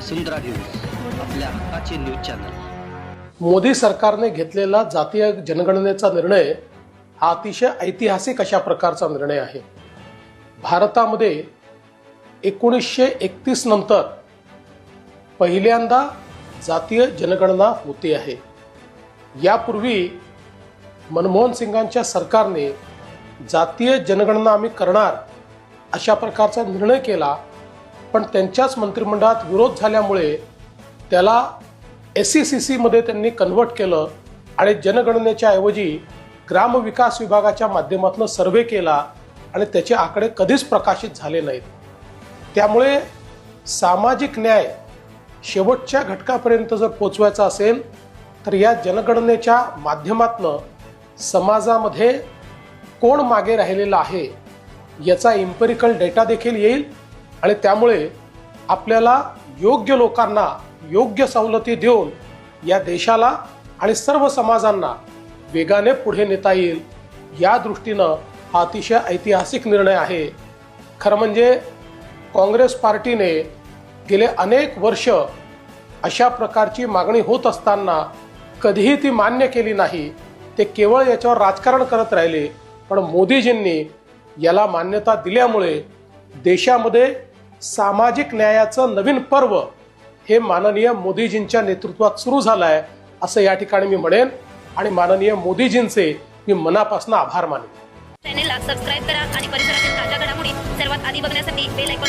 वसुंधरा news आपल्या हक्काचे news channel. Modi सरकारने घेतलेला जातीय जनगणनेचा निर्णय हा अतिशय ऐतिहासिक अशा प्रकारचा निर्णय आहे. भारतामध्ये एकोणीसशे एकतीस नंतर पहिल्यांदा जातीय जनगणना होते आहे. यापूर्वी मनमोहन सिंगांच्या सरकारने जातीय जनगणना आम्ही करणार अशा प्रकारचा निर्णय केला पण त्यांच्याच मंत्रिमंडळात विरोध झाल्यामुळे त्याला एस सी सी सीमध्ये त्यांनी कन्व्हर्ट केलं आणि जनगणनेच्या ऐवजी ग्रामविकास विभागाच्या माध्यमातून सर्वे केला आणि त्याचे आकडे कधीच प्रकाशित झाले नाहीत. त्यामुळे सामाजिक न्याय शेवटच्या घटकापर्यंत जर पोचवायचा असेल तर या जनगणनेच्या माध्यमातनं समाजामध्ये कोण मागे राहिलेलं आहे याचा इम्पेरिकल डेटा देखील येईल. आणि त्यामुळे आपल्याला योग्य लोकांना योग्य सवलती देऊन या देशाला आणि सर्व समाजांना वेगाने पुढे नेता येईल या दृष्टीनं हा अतिशय ऐतिहासिक निर्णय आहे. खरं म्हणजे काँग्रेस पार्टीने गेले अनेक वर्ष अशा प्रकारची मागणी होत असताना कधीही ती मान्य केली नाही. ते केवळ याच्यावर राजकारण करत राहिले पण मोदीजींनी याला मान्यता दिल्यामुळे देशामध्ये सामाजिक न्यायाचं नवीन पर्व हे माननीय मोदीजींच्या नेतृत्वात सुरू झालं आहे असं या ठिकाणी मी म्हणेन. आणि माननीय मोदीजींचे मी मनापासून आभार मानेन. चॅनेलला सबस्क्राईब करा आणि परिसरातील ताज्या घडामोडी सर्वात आधी बघण्यासाठी बेल ऐकून